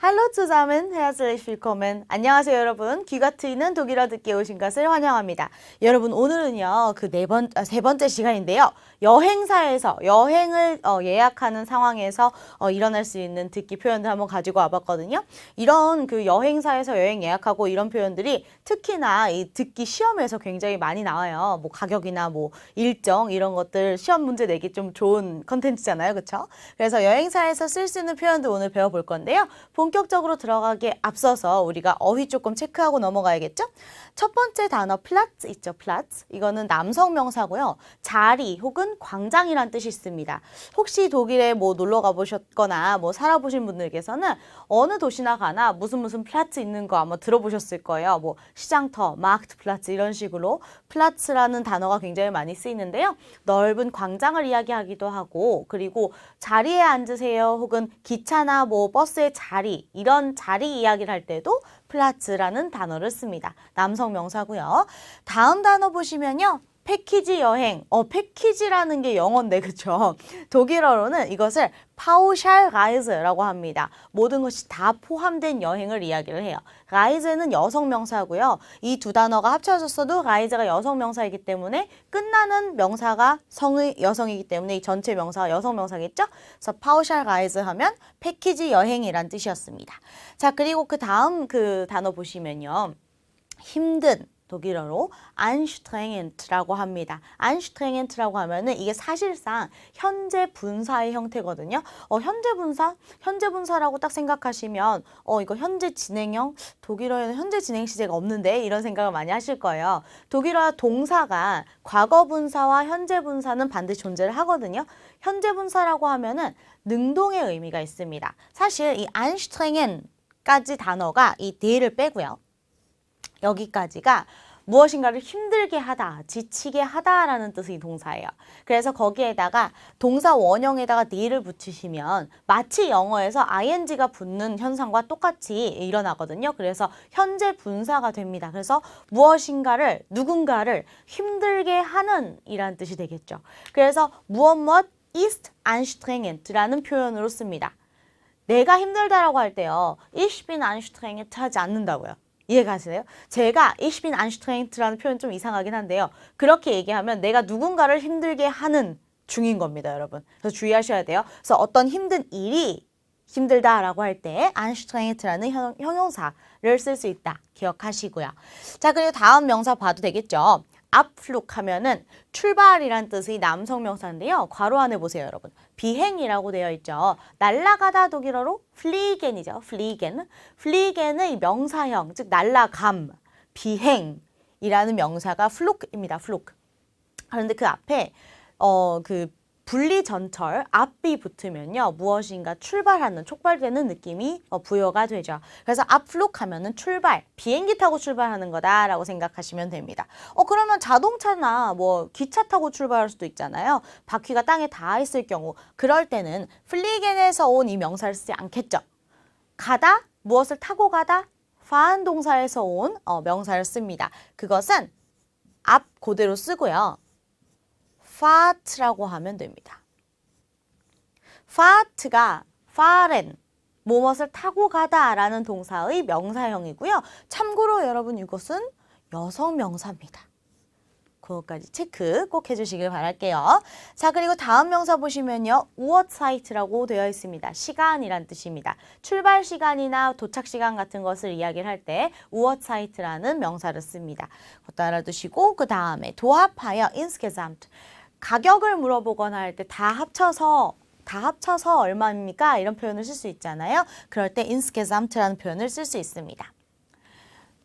Hallo zusammen, herzlich willkommen. 안녕하세요, 여러분. 귀가 트이는 독일어 듣기 오신 것을 환영합니다. 여러분, 오늘은요, 그 네 번, 아, 세 번째 시간인데요. 여행사에서, 여행을 어, 예약하는 상황에서 어, 일어날 수 있는 듣기 표현들 한번 가지고 와봤거든요. 이런 그 여행사에서 여행 예약하고 이런 표현들이 특히나 이 듣기 시험에서 굉장히 많이 나와요. 뭐 가격이나 뭐 일정 이런 것들 시험 문제 내기 좀 좋은 컨텐츠잖아요. 그쵸? 그래서 여행사에서 쓸 수 있는 표현들 오늘 배워볼 건데요. 본 격적으로 들어가기에 앞서서 우리가 어휘 조금 체크하고 넘어가야겠죠? 첫 번째 단어 플라츠 있죠, 플라츠. 이거는 남성 명사고요. 자리 혹은 광장이란 뜻이 있습니다. 혹시 독일에 뭐 놀러 가보셨거나 뭐 살아보신 분들께서는 어느 도시나 가나 무슨 무슨 플라츠 있는 거 아마 들어보셨을 거예요. 뭐 시장터, 마크트 플라츠 이런 식으로 플라츠라는 단어가 굉장히 많이 쓰이는데요. 넓은 광장을 이야기하기도 하고 그리고 자리에 앉으세요 혹은 기차나 뭐 버스의 자리 이런 자리 이야기를 할 때도 플라츠라는 단어를 씁니다. 남성 명사고요. 다음 단어 보시면요. 패키지 여행. 어, 패키지라는 게 영어인데, 그쵸? 독일어로는 이것을 파우샬 라이즈라고 합니다. 모든 것이 다 포함된 여행을 이야기를 해요. 라이즈는 여성 명사고요. 이 두 단어가 합쳐졌어도 라이즈가 여성 명사이기 때문에 끝나는 명사가 성의 여성이기 때문에 이 전체 명사가 여성 명사겠죠? 그래서 파우샬 라이즈 하면 패키지 여행이란 뜻이었습니다. 자, 그리고 그 다음 그 단어 보시면요. 힘든 독일어로 anstrengend라고 합니다. anstrengend라고 하면은 이게 사실상 현재 분사의 형태거든요. 어, 현재 분사? 현재 분사라고 딱 생각하시면 어, 이거 현재 진행형? 독일어에는 현재 진행 시제가 없는데 이런 생각을 많이 하실 거예요. 독일어 동사가 과거 분사와 현재 분사는 반드시 존재를 하거든요. 현재 분사라고 하면은 능동의 의미가 있습니다. 사실 이 anstrengend까지 단어가 이 d를 빼고요. 여기까지가 무엇인가를 힘들게 하다, 지치게 하다라는 뜻의 동사예요. 그래서 거기에다가 동사 원형에다가 ne를 붙이시면 마치 영어에서 ing가 붙는 현상과 똑같이 일어나거든요. 그래서 현재 분사가 됩니다. 그래서 무엇인가를 누군가를 힘들게 하는 이란 뜻이 되겠죠. 그래서 무엇 무엇 ist anstrengend라는 표현으로 씁니다. 내가 힘들다라고 할 때요. ich bin anstrengend 하지 않는다고요. 이해가시나요? 제가 ich bin anstrengt라는 표현 좀 이상하긴 한데요. 그렇게 얘기하면 내가 누군가를 힘들게 하는 중인 겁니다, 여러분. 그래서 주의하셔야 돼요. 그래서 어떤 힘든 일이 힘들다라고 할 때 anstrengt라는 형, 형용사를 쓸 수 있다. 기억하시고요. 자, 그리고 다음 명사 봐도 되겠죠? 앞플룩 하면은 출발이란 뜻의 남성 명사인데요. 괄호 안에 보세요, 여러분. 비행이라고 되어 있죠. 날아가다 독일어로 플리겐이죠. 플리겐. 플리겐의 명사형, 즉 날아감, 비행이라는 명사가 플룩입니다. 플룩. 그런데 그 앞에 어 그 분리 전철 앞이 붙으면요 무엇인가 출발하는 촉발되는 느낌이 어, 부여가 되죠. 그래서 앞플룩 하면은 출발 비행기 타고 출발하는 거다라고 생각하시면 됩니다. 어 그러면 자동차나 뭐 기차 타고 출발할 수도 있잖아요. 바퀴가 땅에 닿아 있을 경우 그럴 때는 플리겐에서 온 이 명사를 쓰지 않겠죠. 가다 무엇을 타고 가다 fahren 동사에서 온 어, 명사를 씁니다. 그것은 앞 그대로 쓰고요. Fahrt라고 하면 됩니다. fahrt가 fahren 무엇을 타고 가다라는 동사의 명사형이고요. 참고로 여러분 이것은 여성 명사입니다. 그것까지 체크 꼭 해주시길 바랄게요. 자 그리고 다음 명사 보시면요. 우어사이트라고 되어 있습니다. 시간이란 뜻입니다. 출발 시간이나 도착 시간 같은 것을 이야기를 할 때 우어사이트라는 명사를 씁니다. 그것도 알아두시고 그 다음에 도합하여 insgesamt 가격을 물어보거나 할 때 다 합쳐서 다 합쳐서 얼마입니까? 이런 표현을 쓸 수 있잖아요. 그럴 때 insgesamt라는 표현을 쓸 수 있습니다.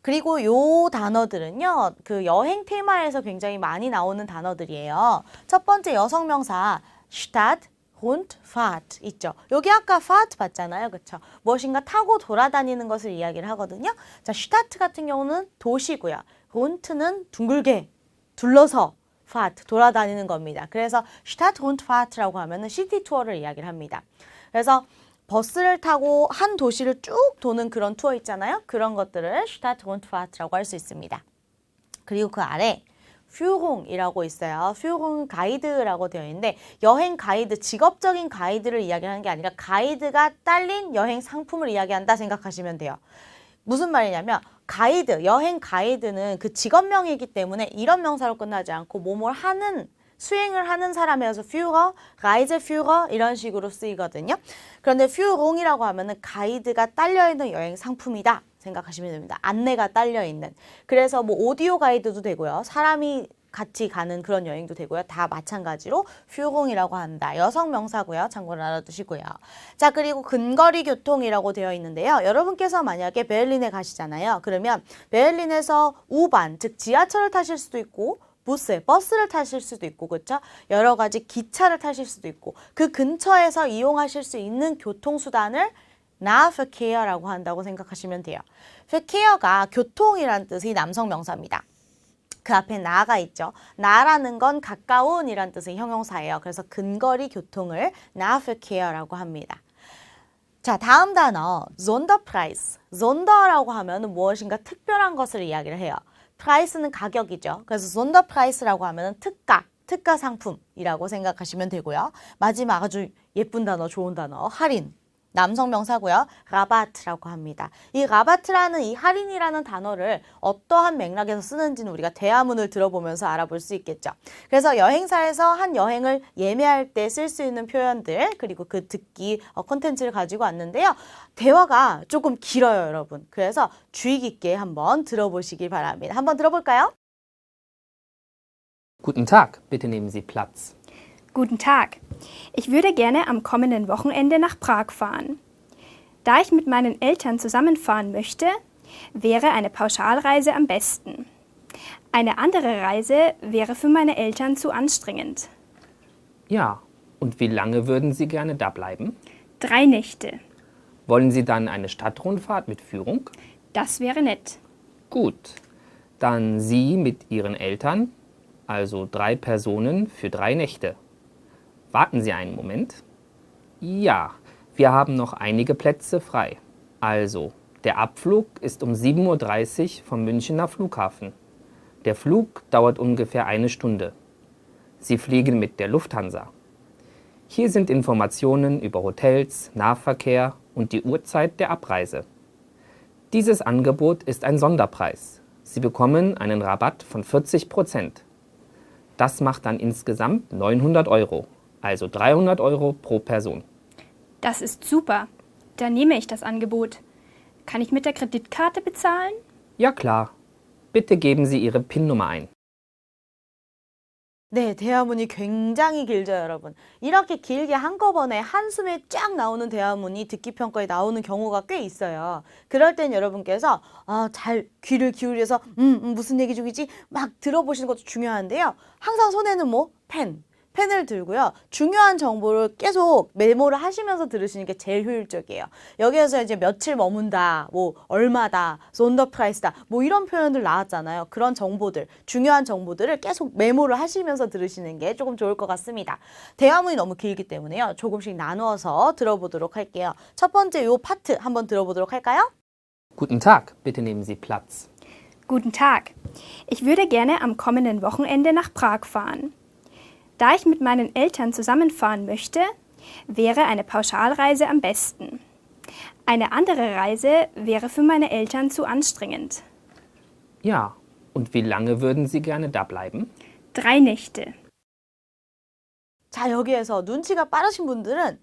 그리고 요 단어들은요, 그 여행 테마에서 굉장히 많이 나오는 단어들이에요. 첫 번째 여성 명사 Stadt, Hund, Fahrt 있죠. 여기 아까 Fahrt 봤잖아요. 그쵸? 무엇인가 타고 돌아다니는 것을 이야기를 하거든요. 자, Stadt 같은 경우는 도시고요. Hund는 둥글게 둘러서 Fahrt, 돌아다니는 겁니다. 그래서 Stadt, Hund, Fahrt라고 하면은 시티 투어를 이야기를 합니다. 그래서 버스를 타고 한 도시를 쭉 도는 그런 투어 있잖아요. 그런 것들을 Stadt und Fahrt라고 할 수 있습니다. 그리고 그 아래 퓨홍이라고 있어요. 퓨홍 가이드라고 되어 있는데 여행 가이드, 직업적인 가이드를 이야기하는 게 아니라 가이드가 딸린 여행 상품을 이야기한다 생각하시면 돼요. 무슨 말이냐면 가이드, 여행 가이드는 그 직업명이기 때문에 이런 명사로 끝나지 않고 뭐뭘 하는 수행을 하는 사람이어서 퓨러, 가이드 퓨러 이런 식으로 쓰이거든요. 그런데 퓨롱이라고 하면은 가이드가 딸려 있는 여행 상품이다 생각하시면 됩니다. 안내가 딸려 있는. 그래서 뭐 오디오 가이드도 되고요. 사람이 같이 가는 그런 여행도 되고요. 다 마찬가지로 퓨공이라고 한다. 여성 명사고요. 참고를 알아두시고요. 자, 그리고 근거리 교통이라고 되어 있는데요. 여러분께서 만약에 베를린에 가시잖아요. 그러면 베를린에서 우반, 즉 지하철을 타실 수도 있고 부스, 버스를 타실 수도 있고, 그렇죠? 여러 가지 기차를 타실 수도 있고, 그 근처에서 이용하실 수 있는 교통수단을 나프케어라고 한다고 생각하시면 돼요. 페케어가 교통이란 뜻의 남성 명사입니다. 그 앞에 나가 있죠. 나라는 건 가까운 이란 뜻의 형용사예요. 그래서 근거리 교통을 나프케어라고 합니다. 자, 다음 단어 zonderpreis. zonder라고 하면 무엇인가 특별한 것을 이야기를 해요. 프라이스는 가격이죠. 그래서 zonderpreis라고 하면 특가, 특가 상품이라고 생각하시면 되고요. 마지막 아주 예쁜 단어, 좋은 단어, 할인. 남성 명사고요. 라바트라고 합니다. 이 라바트라는 이 할인이라는 단어를 어떠한 맥락에서 쓰는지는 우리가 대화문을 들어보면서 알아볼 수 있겠죠. 그래서 여행사에서 한 여행을 예매할 때 쓸 수 있는 표현들 그리고 그 듣기 어, 콘텐츠를 가지고 왔는데요. 대화가 조금 길어요, 여러분. 그래서 주의 깊게 한번 들어보시길 바랍니다. 한번 들어볼까요? Guten Tag, bitte nehmen Sie Platz. Guten Tag. Ich würde gerne am kommenden Wochenende nach Prag fahren. Da ich mit meinen Eltern zusammenfahren möchte, wäre eine Pauschalreise am besten. Eine andere Reise wäre für meine Eltern zu anstrengend. Ja, und wie lange würden Sie gerne da bleiben? Drei Nächte. Wollen Sie dann eine Stadtrundfahrt mit Führung? Das wäre nett. Gut. Dann Sie mit Ihren Eltern, also drei Personen für drei Nächte. Warten Sie einen Moment. Ja, wir haben noch einige Plätze frei. Also, der Abflug ist um 7.30 Uhr vom Münchner Flughafen. Der Flug dauert ungefähr eine Stunde. Sie fliegen mit der Lufthansa. Hier sind Informationen über Hotels, Nahverkehr und die Uhrzeit der Abreise. Dieses Angebot ist ein Sonderpreis. Sie bekommen einen Rabatt von 40 Prozent. Das macht dann insgesamt 900 Euro, also 300 Euro pro Person. Das ist super. Dann nehme ich das Angebot. Kann ich mit der Kreditkarte bezahlen? Ja klar. Bitte geben Sie Ihre PIN-Nummer ein. 네, 대화문이 굉장히 길죠, 여러분. 이렇게 길게 한꺼번에 한숨에 쫙 나오는 대화문이 듣기 평가에 나오는 경우가 꽤 있어요. 그럴 땐 여러분께서 아, 잘 귀를 기울여서 음, 음, 무슨 얘기 중이지? 막 들어보시는 것도 중요한데요. 항상 손에는 뭐 펜, 펜을 들고요. 중요한 정보를 계속 메모를 하시면서 들으시는 게 제일 효율적이에요. 여기에서 이제 며칠 머문다, 뭐 얼마다, 손더 프라이스다, 뭐 이런 표현들 나왔잖아요. 그런 정보들, 중요한 정보들을 계속 메모를 하시면서 들으시는 게 조금 좋을 것 같습니다. 대화문이 너무 길기 때문에요. 조금씩 나누어서 들어보도록 할게요. 첫 번째 요 파트 한번 들어보도록 할까요? Guten Tag, bitte nehmen Sie Platz. Guten Tag. Ich würde gerne am kommenden Wochenende nach Prag fahren. Da ich mit meinen Eltern zusammenfahren möchte, wäre eine Pauschalreise am besten. Eine andere Reise wäre für meine Eltern zu anstrengend. Ja, und wie lange würden Sie gerne da bleiben? Drei Nächte. 자, 여기에서 눈치가 빠르신 분들은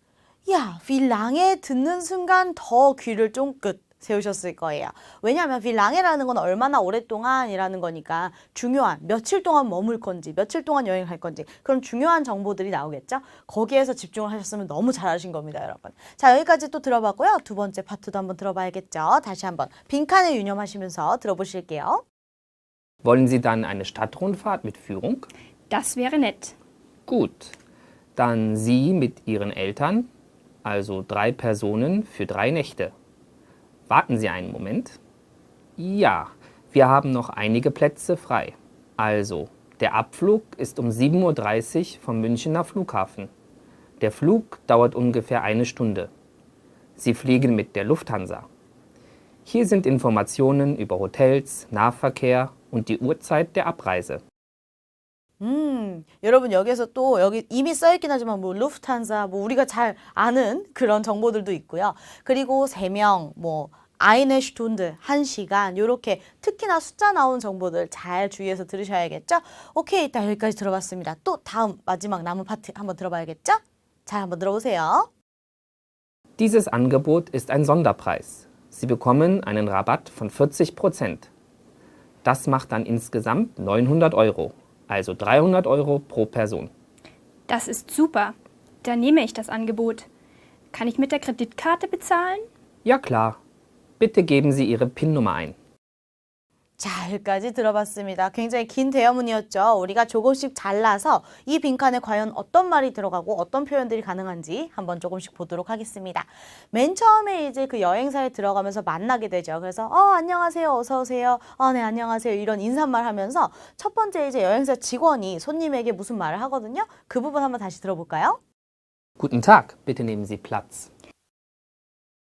야, 빌랑에 듣는 순간 더 귀를 쫑긋 세우셨을 거예요. 왜냐하면 빌랑에라는 건 얼마나 오랫동안이라는 거니까 중요한 며칠 동안 머물 건지 며칠 동안 여행할 건지 그런 중요한 정보들이 나오겠죠. 거기에서 집중을 하셨으면 너무 잘하신 겁니다, 여러분. 자 여기까지 또 들어봤고요. 두 번째 파트도 한번 들어봐야겠죠. 다시 한번 빈칸에 유념하시면서 들어보실게요. Wollen Sie dann eine Stadtrundfahrt mit Führung? Das wäre nett. Gut. Dann Sie mit Ihren Eltern, also drei Personen für drei Nächte. Warten Sie einen Moment. Ja, wir haben noch einige Plätze frei. Also, der Abflug ist um 7.30 Uhr vom Münchner Flughafen. Der Flug dauert ungefähr eine Stunde. Sie fliegen mit der Lufthansa. Hier sind Informationen über Hotels, Nahverkehr und die Uhrzeit der Abreise. 음, 여러분 여기에서 또 여기 이미 써있긴 하지만 뭐 루프탄자 뭐 우리가 잘 아는 그런 정보들도 있고요. 그리고 세 명, 뭐 아이네 슈톤드 한 시간 요렇게 특히나 숫자 나온 정보들 잘 주의해서 들으셔야겠죠? 오케이, 일단 여기까지 들어봤습니다. 또 다음 마지막 남은 파트 한번 들어봐야겠죠? 잘 한번 들어보세요. Dieses Angebot ist ein Sonderpreis. Sie bekommen einen Rabatt von 40 Prozent. Das macht dann insgesamt 900 Euro, also 300 Euro pro Person. Das ist super. Dann nehme ich das Angebot. Kann ich mit der Kreditkarte bezahlen? Ja klar. Bitte geben Sie Ihre PIN-Nummer ein. 자, 여기까지 들어봤습니다. 굉장히 긴 대화문이었죠. 우리가 조금씩 잘라서 이 빈칸에 과연 어떤 말이 들어가고 어떤 표현들이 가능한지 한번 조금씩 보도록 하겠습니다. 맨 처음에 이제 그 여행사에 들어가면서 만나게 되죠. 그래서 어, 안녕하세요. 어서 오세요. 어, 네, 안녕하세요. 이런 인사말 하면서 첫 번째 이제 여행사 직원이 손님에게 무슨 말을 하거든요. 그 부분 한번 다시 들어볼까요? Guten Tag, bitte nehmen Sie Platz.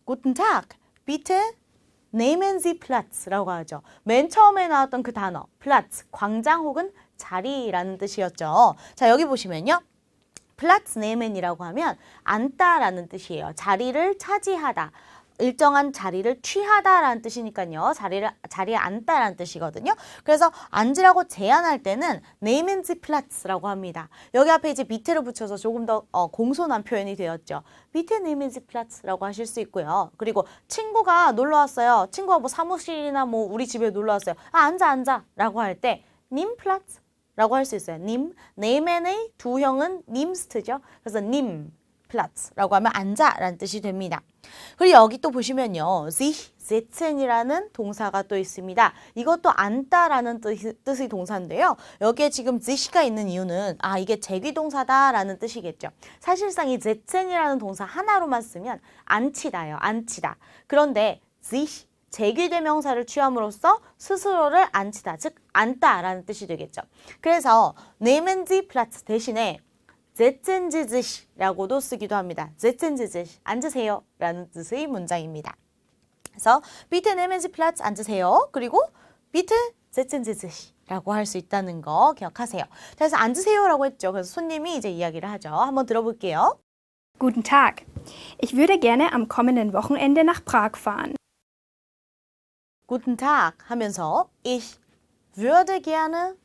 Guten Tag, nehmen Sie Platz라고 하죠. 맨 처음에 나왔던 그 단어, Platz, 광장 혹은 자리라는 뜻이었죠. 자, 여기 보시면요. Platz nehmen이라고 하면 앉다라는 뜻이에요. 자리를 차지하다. 일정한 자리를 취하다라는 뜻이니까요. 자리를 자리에 앉다라는 뜻이거든요. 그래서 앉으라고 제안할 때는 Sie Platz라고 합니다. 여기 앞에 이제 밑에를 붙여서 조금 더 어, 공손한 표현이 되었죠. 밑에 Sie Platz라고 하실 수 있고요. 그리고 친구가 놀러 왔어요. 친구가 뭐 사무실이나 뭐 우리 집에 놀러 왔어요. 아, 앉아 앉아라고 할 때 님 플라츠 라고 할 수 있어요. 님, 네멘의 두 형은 님스트죠. 그래서 님, 플라츠라고 하면 앉아라는 뜻이 됩니다. 그리고 여기 또 보시면요. sich, sitzen이라는 동사가 또 있습니다. 이것도 앉다라는 뜻, 뜻의 동사인데요. 여기에 지금 sich가 있는 이유는 아 이게 제귀동사다라는 뜻이겠죠. 사실상 이 sitzen이라는 동사 하나로만 쓰면 앉히다요. 앉히다. 그런데 sich 제귀대명사를 취함으로써 스스로를 앉히다, 즉 앉다라는 뜻이 되겠죠. 그래서 네멘지 플라츠 대신에 제첸지즈시라고도 쓰기도 합니다. 제첸지즈시 앉으세요 라는 뜻의 문장입니다. 그래서 비트 네멘지 플라츠 앉으세요. 그리고 비트 제첸지즈시 라고 할 수 있다는 거 기억하세요. 자, 그래서 앉으세요 라고 했죠. 그래서 손님이 이제 이야기를 하죠. 한번 들어볼게요. Guten Tag. Ich würde gerne am kommenden Wochenende nach Prag fahren. Guten Tag 하면서 ich würde gerne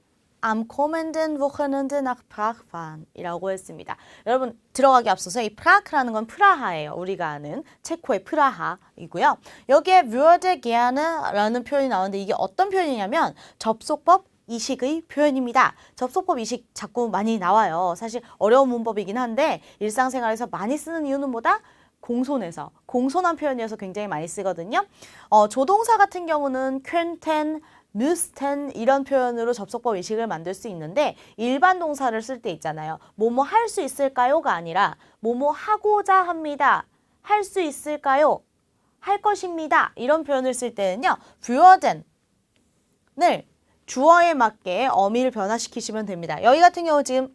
am kommenden Wochenende nach Prag fahren 이라고 했습니다. 여러분 들어가기 앞서서 이 프라크라는 건 프라하예요. 우리가 아는 체코의 프라하이고요. 여기에 würde gerne 라는 표현이 나오는데 이게 어떤 표현이냐면 접속법 이식의 표현입니다. 접속법 이식 자꾸 많이 나와요. 사실 어려운 문법이긴 한데 일상생활에서 많이 쓰는 이유는 뭐다? 공손해서 공손한 표현이어서 굉장히 많이 쓰거든요. 어, 조동사 같은 경우는 퀸텐, müssten 이런 표현으로 접속법 의식을 만들 수 있는데 일반 동사를 쓸 때 있잖아요. 뭐뭐 할 수 있을까요가 아니라 뭐뭐 하고자 합니다. 할 수 있을까요? 할 것입니다. 이런 표현을 쓸 때는요. würden을 주어에 맞게 어미를 변화시키시면 됩니다. 여기 같은 경우 지금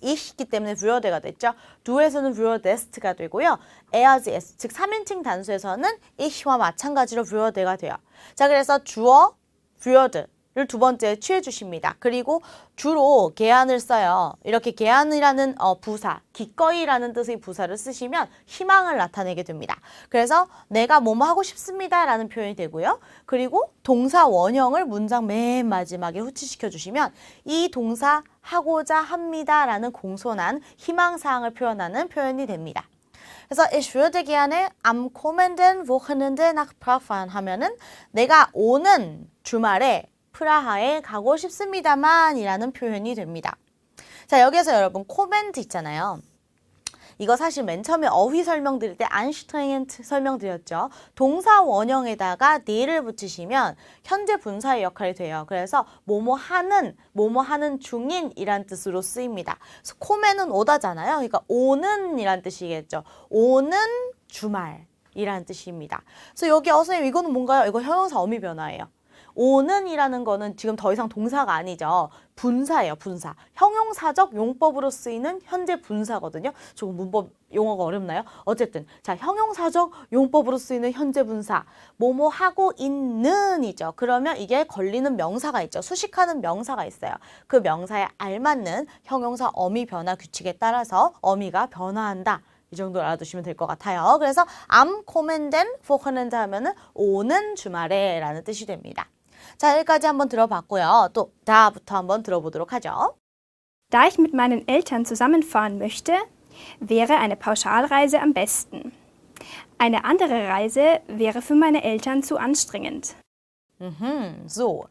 이시기 때문에 würde가 됐죠. do에서는 würdest가 되고요. s 즉 3인칭 단수에서는 ich와 마찬가지로 würde가 돼요. 자, 그래서 주어 würde를 두 번째 취해 주십니다. 그리고 주로 개안을 써요. 이렇게 개안이라는 어, 부사, 기꺼이라는 뜻의 부사를 쓰시면 희망을 나타내게 됩니다. 그래서 내가 뭐뭐 하고 싶습니다라는 표현이 되고요. 그리고 동사 원형을 문장 맨 마지막에 후치시켜 주시면 이 동사 하고자 합니다라는 공손한 희망사항을 표현하는 표현이 됩니다. 그래서 ich würde gerne am kommenden Wochenende nach Prag fahren 하면은 내가 오는 주말에 프라하에 가고 싶습니다만 이라는 표현이 됩니다. 자, 여기에서 여러분 코멘트 있잖아요. 이거 사실 맨 처음에 어휘 설명드릴 때 안슈트랭트 설명드렸죠. 동사 원형에다가 ne를 붙이시면 현재 분사의 역할이 돼요. 그래서 뭐뭐 하는, 뭐뭐 하는 중인 이란 뜻으로 쓰입니다. 코멘은 오다잖아요. 그러니까 오는 이란 뜻이겠죠. 오는 주말. 이란 뜻입니다. 그래서 여기 어 선생님 이거는 뭔가요? 이거 형용사 어미 변화예요. 오는이라는 거는 지금 더 이상 동사가 아니죠. 분사예요, 분사. 형용사적 용법으로 쓰이는 현재 분사거든요. 조금 문법 용어가 어렵나요? 어쨌든 자, 형용사적 용법으로 쓰이는 현재 분사. 뭐뭐 하고 있는이죠. 그러면 이게 걸리는 명사가 있죠. 수식하는 명사가 있어요. 그 명사에 알맞는 형용사 어미 변화 규칙에 따라서 어미가 변화한다. 이 정도 알아두시면 될 것 같아요. 그래서 am kommenden Wochenende 하면은 오는 주말에 라는 뜻이 됩니다. 자, 여기까지 한번 들어봤고요. 또 다부터 한번 들어보도록 하죠. Da ich mit meinen Eltern zusammenfahren möchte, wäre eine Pauschalreise am besten. Eine andere Reise wäre für meine Eltern zu anstrengend. 음, so.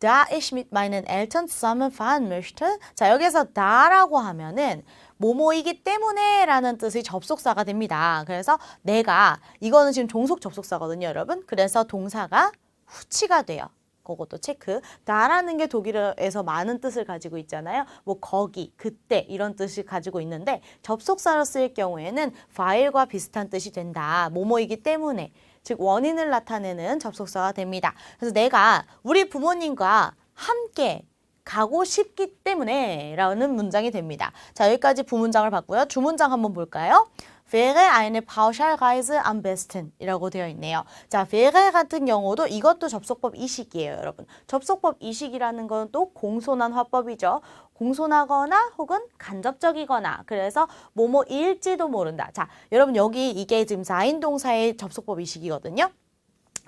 Da ich mit meinen Eltern zusammenfahren möchte. 자, 여기서 da라고 하면은 뭐뭐이기 때문에 라는 뜻의 접속사가 됩니다. 그래서 내가, 이거는 지금 종속 접속사거든요, 여러분. 그래서 동사가 후치가 돼요. 그것도 체크. 다라는 게 독일어에서 많은 뜻을 가지고 있잖아요. 뭐 거기, 그때 이런 뜻을 가지고 있는데 접속사로 쓰일 경우에는 파일과 비슷한 뜻이 된다. 뭐뭐이기 때문에. 즉 원인을 나타내는 접속사가 됩니다. 그래서 내가 우리 부모님과 함께 가고 싶기 때문에 라는 문장이 됩니다. 자, 여기까지 부문장을 봤고요. 주문장 한번 볼까요? Wäre eine Pauschalreise am besten 이라고 되어 있네요. 자, wäre 같은 경우도 이것도 접속법 이식이에요, 여러분. 접속법 이식이라는 건 또 공손한 화법이죠. 공손하거나 혹은 간접적이거나 그래서 뭐뭐일지도 모른다. 자, 여러분 여기 이게 지금 4인 동사의 접속법 이식이거든요.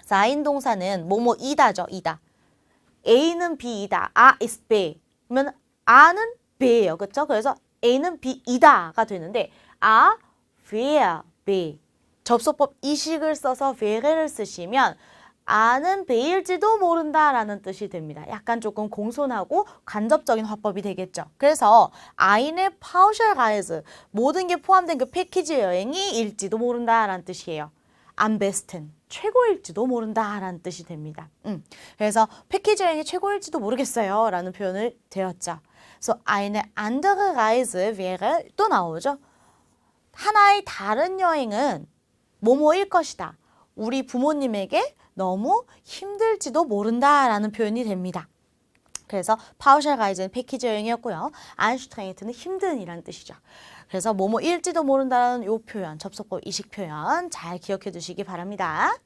4인 동사는 뭐뭐이다죠, 이다. A는 B이다. A is B. 그러면 A는 B예요. 그렇죠? 그래서 A는 B이다가 되는데 A wäre B. 접속법 이식을 써서 wäre를 쓰시면 아는 B일지도 모른다 라는 뜻이 됩니다. 약간 조금 공손하고 간접적인 화법이 되겠죠. 그래서 eine Pauschalreise 모든 게 포함된 그 패키지 여행이 일지도 모른다 라는 뜻이에요. am besten 최고일지도 모른다 라는 뜻이 됩니다. 음, 그래서 패키지 여행이 최고일지도 모르겠어요 라는 표현을 되었죠. 그래서 eine andere Reise wäre 또 나오죠. 하나의 다른 여행은 뭐뭐일 것이다. 우리 부모님에게 너무 힘들지도 모른다 라는 표현이 됩니다. 그래서 파우셜가이즈는 패키지 여행이었고요. 안슈트레이트는 힘든이라는 뜻이죠. 그래서 뭐뭐일지도 모른다는 요 표현, 접속법 이식 표현 잘 기억해 두시기 바랍니다.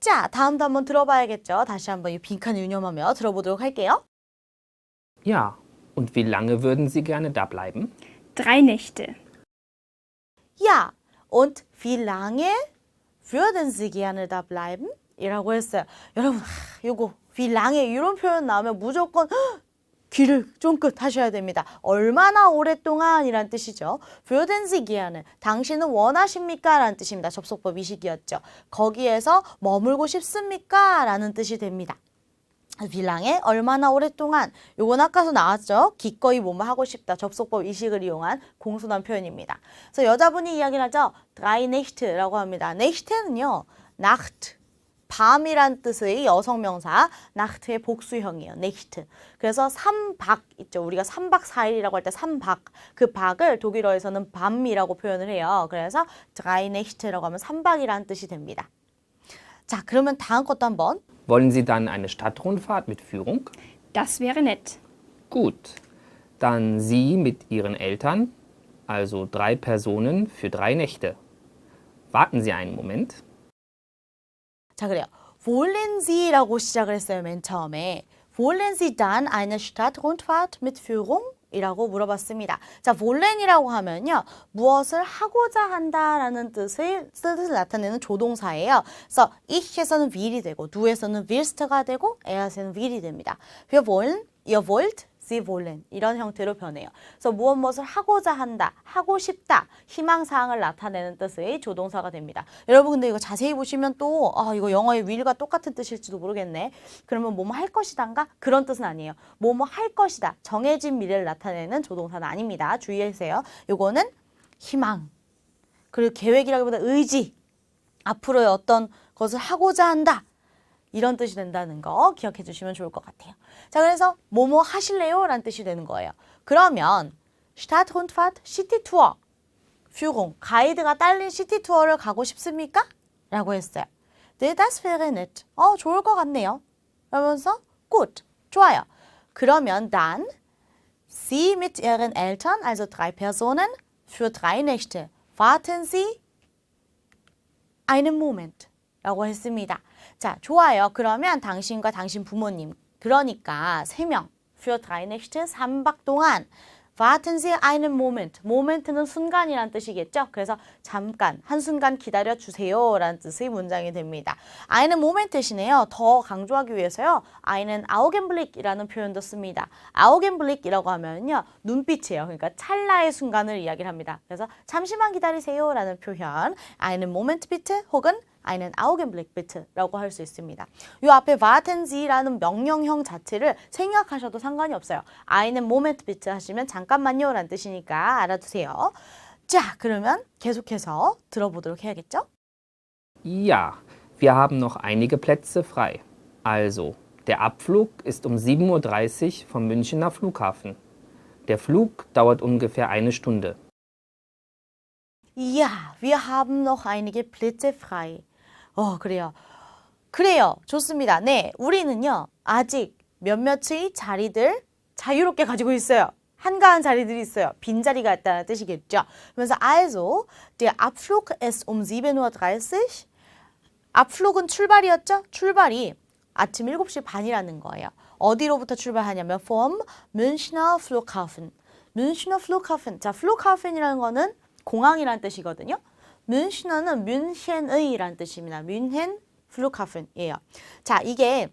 자, 다음도 한번 들어봐야겠죠. 다시 한번 이 빈칸을 유념하며 들어보도록 할게요. Ja, und wie lange würden Sie gerne da bleiben? Drei Nächte. Ja, und wie lange würden Sie gerne da bleiben? 이라고 했어요. 여러분, 하, 요거 wie lange 이런 표현 나오면 무조건 헉, 귀를 쫑긋 하셔야 됩니다. 얼마나 오랫동안 이란 뜻이죠. würden Sie 당신은 원하십니까? 라는 뜻입니다. 접속법 이식이었죠. 거기에서 머물고 싶습니까? 라는 뜻이 됩니다. 빌랑에 얼마나 오랫동안 요건 아까도 나왔죠. 기꺼이 뭐뭐 하고 싶다. 접속법 이식을 이용한 공손한 표현입니다. 그래서 여자분이 이야기를 하죠. drei Nächte라고 합니다. Nächte는요. Nacht 밤이란 뜻의 여성 명사 나흐트의 복수형이에요. Nächte. 그래서 3박 있죠. 우리가 3박 4일이라고 할때 3박. 그 박을 독일어에서는 밤이라고 표현을 해요. 그래서 drei Nächte라고 하면 3박이라는 뜻이 됩니다. 자, 그러면 다음 것도 한번 Wollen Sie dann eine Stadtrundfahrt mit Führung? Das wäre nett. Gut. Dann Sie mit Ihren Eltern, also drei Personen für drei Nächte. Warten Sie einen Moment. 자, 그래요. Wollen Sie라고 시작을 했어요, 맨 처음에. Wollen Sie dann eine Stadtrundfahrt mit Führung? 이라고 물어봤습니다. 자, wollen이라고 하면요. 무엇을 하고자 한다라는 뜻을, 뜻을 나타내는 조동사예요. 그래서 ich에서는 will이 되고, du에서는 willst가 되고, er에서는 will이 됩니다. Wir wollen, ihr wollt, Sie wollen 이런 형태로 변해요. 그래서 무엇 무엇을 하고자 한다, 하고 싶다, 희망 사항을 나타내는 뜻의 조동사가 됩니다. 여러분 근데 이거 자세히 보시면 또 아, 이거 영어의 will과 똑같은 뜻일지도 모르겠네. 그러면 뭐뭐 할 것이단가 그런 뜻은 아니에요. 뭐뭐 할 것이다, 정해진 미래를 나타내는 조동사는 아닙니다. 주의하세요. 요거는 희망 그리고 계획이라기보다 의지 앞으로의 어떤 것을 하고자 한다. 이런 뜻이 된다는 거 기억해 주시면 좋을 것 같아요. 자, 그래서 뭐뭐 하실래요? 라는 뜻이 되는 거예요. 그러면 Stadtrundfahrt, 시티 투어, Führung, 가이드가 딸린 시티 투어를 가고 싶습니까? 라고 했어요. 네, das wäre nett. 어, 좋을 것 같네요. 그러면서 gut. 좋아요. 그러면 dann Sie mit Ihren Eltern, also drei Personen, für drei Nächte. Warten Sie einen Moment. 라고 했습니다. 자, 좋아요. 그러면 당신과 당신 부모님, 그러니까 세 명, für drei Nächte, 3박 동안 warten Sie einen Moment. 모멘트는 순간이란 뜻이겠죠? 그래서 잠깐, 한순간 기다려 주세요. 라는 뜻의 문장이 됩니다. einen Moment 대신에요. 더 강조하기 위해서요. einen Augenblick이라는 표현도 씁니다. Augenblick이라고 하면요. 눈빛이에요. 그러니까 찰나의 순간을 이야기를 합니다. 그래서 잠시만 기다리세요. 라는 표현. einen Moment bitte 혹은 einen Augenblick bitte라고 할 수 있습니다. 이 앞에 warten Sie라는 명령형 자체를 생략하셔도 상관이 없어요. einen Moment bitte 하시면 잠깐만요 라는 뜻이니까 알아두세요. 자, 그러면 계속해서 들어보도록 해야겠죠? Ja, wir haben noch einige Plätze frei. Also, der Abflug ist um 7.30 Uhr vom Münchner Flughafen. Der Flug dauert ungefähr eine Stunde. Ja, wir haben noch einige Plätze frei. 어, 그래요. 그래요. 좋습니다. 네, 우리는요, 아직 몇몇의 자리들 자유롭게 가지고 있어요. 한가한 자리들이 있어요. 빈자리가 있다는 뜻이겠죠. 그래서 also, der Abflug ist um 7.30 Uhr. Abflug은 출발이었죠? 출발이 아침 7시 반이라는 거예요. 어디로부터 출발하냐면 vom Münchner Flughafen. Münchner Flughafen. 자, Flughafen이라는 거는 공항이라는 뜻이거든요. 뮌시너는 뮌헨의라는 뜻입니다. 뮌헨 플루카펜이에요. 자, 이게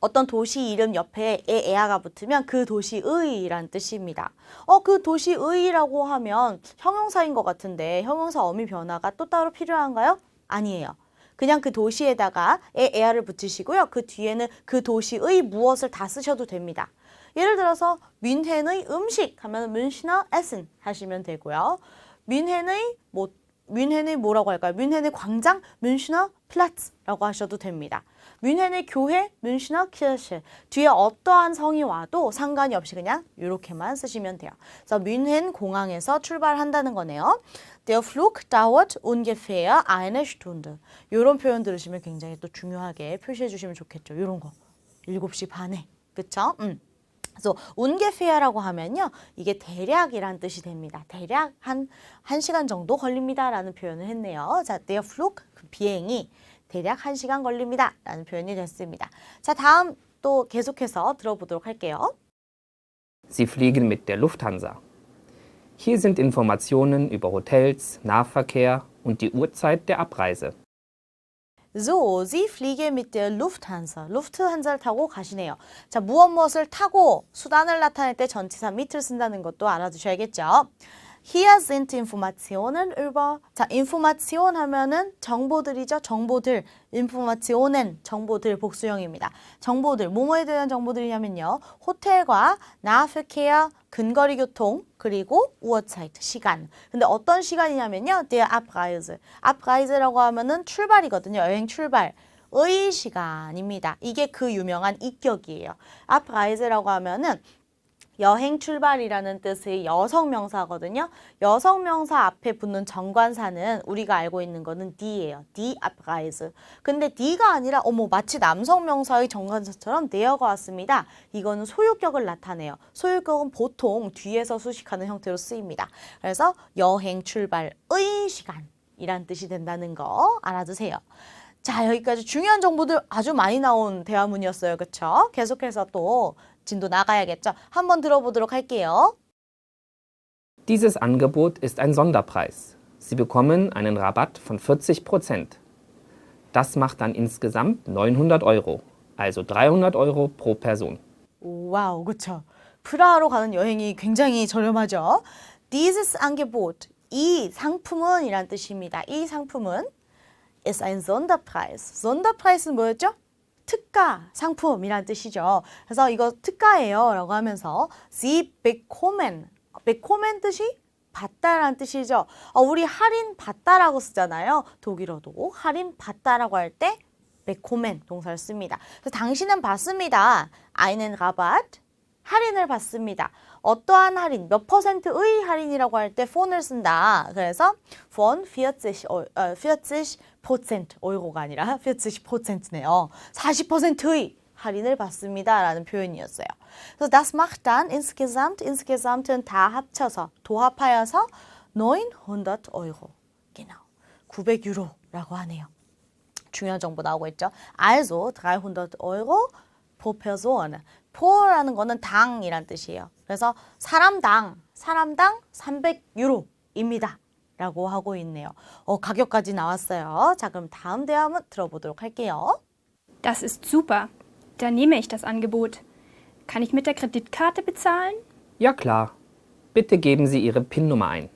어떤 도시 이름 옆에 에, 에아가 붙으면 그 도시의라는 뜻입니다. 어, 그 도시의라고 하면 형용사인 것 같은데 형용사 어미 변화가 또 따로 필요한가요? 아니에요. 그냥 그 도시에다가 에, 에아를 붙이시고요. 그 뒤에는 그 도시의 무엇을 다 쓰셔도 됩니다. 예를 들어서 뮌헨의 음식 하면 뮌시너 에슨 하시면 되고요. 뮌헨의 뭐 뮌헨의 뭐라고 할까요? 뮌헨의 광장 뮌시너 플라츠라고 하셔도 됩니다. 뮌헨의 교회 뮌시너 키르시 뒤에 어떠한 성이 와도 상관이 없이 그냥 이렇게만 쓰시면 돼요. 그래서 뮌헨 공항에서 출발한다는 거네요. Der Flug dauert ungefähr eine Stunde. 이런 표현 들으시면 굉장히 또 중요하게 표시해 주시면 좋겠죠. 이런 거. 7시 반에. 그쵸? 음. 그래서 ungefähr라고 하면요. 이게 대략이란 뜻이 됩니다. 대략 한 1시간 정도 걸립니다 라는 표현을 했네요. 자, der Flug 그 비행이 대략 1시간 걸립니다 라는 표현이 됐습니다. 자, 다음 또 계속해서 들어보도록 할게요. Sie fliegen mit der Lufthansa. Hier sind Informationen über Hotels, Nahverkehr und die Uhrzeit der Abreise. So, Sie fliegen mit der Lufthansa. 루프트한자를 타고 가시네요. 자, 무엇 무엇을 타고 수단을 나타낼 때 전치사 mit를 쓴다는 것도 알아두셔야겠죠. Hier sind Informationen über 자, Information 하면은 정보들이죠. 정보들. Informationen 정보들 복수형입니다. 정보들 뭐뭐에 대한 정보들이냐면요. 호텔과 Nahverkehr 근거리 교통 그리고 Uhrzeit 시간. 근데 어떤 시간이냐면요. Der Abreise. Abreise라고 하면은 출발이거든요. 여행 출발. 의 시간입니다. 이게 그 유명한 입격이에요. Abreise라고 하면은 여행 출발이라는 뜻의 여성 명사거든요. 여성 명사 앞에 붙는 정관사는 우리가 알고 있는 거는 die예요. die Abreise. 근데 die가 아니라 어머 마치 남성 명사의 정관사처럼 there가 왔습니다. 이거는 소유격을 나타내요. 소유격은 보통 뒤에서 수식하는 형태로 쓰입니다. 그래서 여행 출발의 시간이란 뜻이 된다는 거 알아두세요. 자, 여기까지 중요한 정보들 아주 많이 나온 대화문이었어요. 그쵸? 계속해서 또 진도 나가야겠죠? 한번 들어보도록 할게요. Dieses Angebot ist ein Sonderpreis. Sie bekommen einen Rabatt von 40 Prozent. Das macht dann insgesamt 900 Euro, also 300 Euro pro Person. 와우, 그쵸? 프라하로 가는 여행이 굉장히 저렴하죠? Dieses Angebot, 이 상품은 이란 뜻입니다. 이 상품은 ist ein Sonderpreis. Sonderpreis는 뭐였죠? 특가 상품이란 뜻이죠. 그래서 이거 특가예요 라고 하면서 Sie bekommen, bekommen 뜻이 받다라는 뜻이죠. 어, 우리 할인 받다라고 쓰잖아요. 독일어도 할인 받다라고 할 때 bekommen 동사를 씁니다. 그래서 당신은 받습니다. einen Rabatt 할인을 받습니다. 어떠한 할인, 몇 퍼센트의 할인이라고 할 때 폰을 쓴다. 그래서 폰 40, 어, 어, 40% 오이고가 아니라 40%네요. 40%의 할인을 받습니다. 라는 표현이었어요. 그래서 das macht dann insgesamt, insgesamt은 다 합쳐서, 도합하여서 900 Euro. genau. 900유로라고 하네요. 중요한 정보 나오고 있죠. Also 300 Euro pro Person. pro라는 거는 당이란 뜻이에요. 그래서 사람당 사람당 300유로입니다. 라고 하고 있네요. 어, 가격까지 나왔어요. 자, 그럼 다음 대화 한번 들어보도록 할게요. Das ist super. Dann nehme ich das Angebot. Kann ich mit der Kreditkarte bezahlen? Ja klar. Bitte geben Sie Ihre PIN-Nummer ein.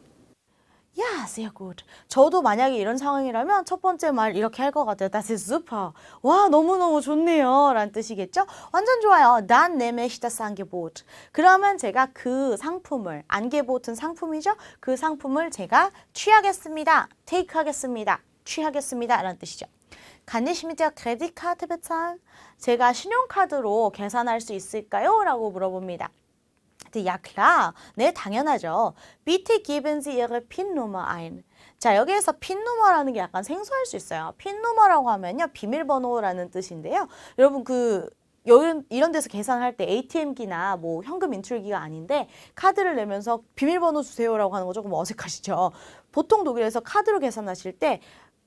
야, sehr gut. 저도 만약에 이런 상황이라면 첫 번째 말 이렇게 할 것 같아요. Das ist super. 와, 너무너무 좋네요. 라는 뜻이겠죠? 완전 좋아요. Dann nehme ich das Angebot. 그러면 제가 그 상품을, Angebot은 상품이죠? 그 상품을 제가 취하겠습니다. take 하겠습니다. 취하겠습니다. 라는 뜻이죠. Kann ich mit der Kreditkarte bezahlen? 제가 신용카드로 계산할 수 있을까요? 라고 물어봅니다. Ja klar. 네, 당연하죠. Bitte geben Sie Ihre PIN-Nummer ein. 자, 여기에서 핀누머라는 게 약간 생소할 수 있어요. 핀누머라고 하면요. 비밀번호라는 뜻인데요. 여러분 그 이런, 이런 데서 계산할 때 ATM기나 뭐 현금 인출기가 아닌데 카드를 내면서 비밀번호 주세요라고 하는 거 조금 어색하시죠. 보통 독일에서 카드로 계산하실 때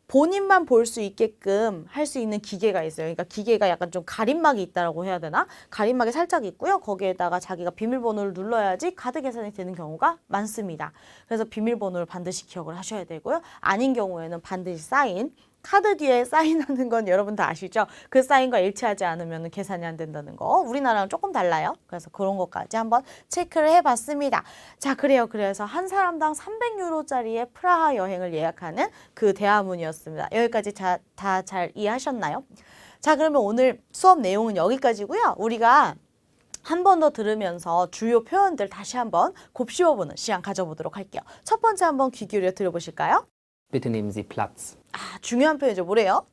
본인만 볼 수 있게끔 할 수 있는 기계가 있어요. 그러니까 기계가 약간 좀 가림막이 있다라고 해야 되나? 가림막이 살짝 있고요. 거기에다가 자기가 비밀번호를 눌러야지 카드 계산이 되는 경우가 많습니다. 그래서 비밀번호를 반드시 기억을 하셔야 되고요. 아닌 경우에는 반드시 사인 카드 뒤에 사인하는 건 여러분 다 아시죠? 그 사인과 일치하지 않으면 계산이 안 된다는 거. 우리나라랑 조금 달라요. 그래서 그런 것까지 한번 체크를 해봤습니다. 자, 그래요. 그래서 한 사람당 300유로짜리의 프라하 여행을 예약하는 그 대화문이었습니다. 여기까지 다 잘 이해하셨나요? 자, 그러면 오늘 수업 내용은 여기까지고요. 우리가 한번더 들으면서 주요 표현들 다시 한번 곱씹어보는 시간 가져보도록 할게요. 첫 번째 한번 귀 기울여 들어보실까요? Bitte nehmen Sie Platz. 아, 중요한 표현이죠. 뭐래요?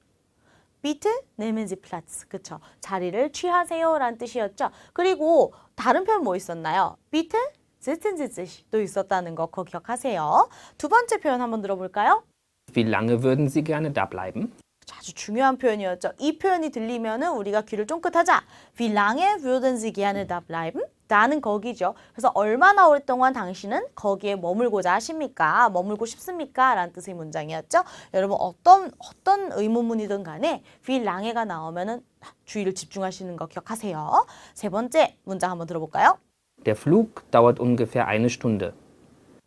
비트 네멘지 플라츠. 그쵸. 자리를 취하세요 라는 뜻이었죠. 그리고 다른 표현 뭐 있었나요? 비트 지튼지뜻도 있었다는 거 그거 기억하세요. 두 번째 표현 한번 들어볼까요? Wie lange würden Sie gerne da bleiben? 아주 중요한 표현이었죠. 이 표현이 들리면은 우리가 귀를 쫑긋하자. Wie lange würden Sie gerne da bleiben? 나는 거기죠. 그래서 얼마나 오랫동안 당신은 거기에 머물고자 하십니까? 머물고 싶습니까? 라는 뜻의 문장이었죠. 여러분 어떤 어떤 의문문이든 간에 lange가 나오면은 주의를 집중하시는 거 기억하세요. 세 번째 문장 한번 들어볼까요? Der Flug dauert ungefähr eine Stunde.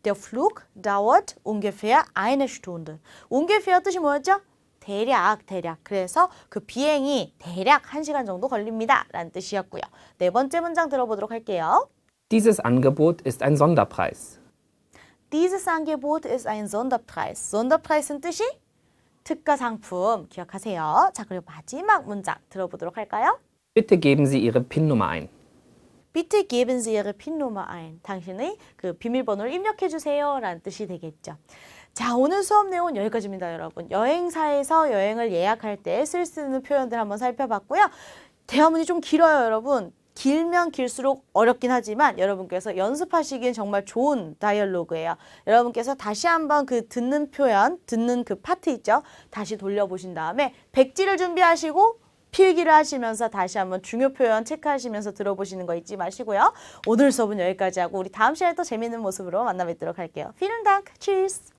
Der Flug dauert ungefähr eine Stunde. ungefähr 뜻이 뭐였죠? 대략, 대략. 그래서 그 비행이 대략 1시간 정도 걸립니다. 라는 뜻이었고요. 네 번째 문장 들어보도록 할게요. Dieses Angebot ist ein Sonderpreis. Dieses Angebot ist ein Sonderpreis. Sonderpreis은 뜻이 특가 상품 기억하세요. 자, 그리고 마지막 문장 들어보도록 할까요? Bitte geben Sie Ihre PIN-Nummer ein. Bitte geben Sie Ihre PIN-Nummer ein. 당신의 그 비밀번호를 입력해 주세요. 라는 뜻이 되겠죠. 자, 오늘 수업 내용은 여기까지입니다, 여러분. 여행사에서 여행을 예약할 때 쓸 수 있는 표현들 한번 살펴봤고요. 대화문이 좀 길어요, 여러분. 길면 길수록 어렵긴 하지만 여러분께서 연습하시기엔 정말 좋은 다이얼로그예요. 여러분께서 다시 한번 그 듣는 표현, 듣는 그 파트 있죠? 다시 돌려보신 다음에 백지를 준비하시고 필기를 하시면서 다시 한번 중요 표현 체크하시면서 들어보시는 거 잊지 마시고요. 오늘 수업은 여기까지 하고 우리 다음 시간에 또 재미있는 모습으로 만나 뵙도록 할게요. Vielen Dank. Tschüss.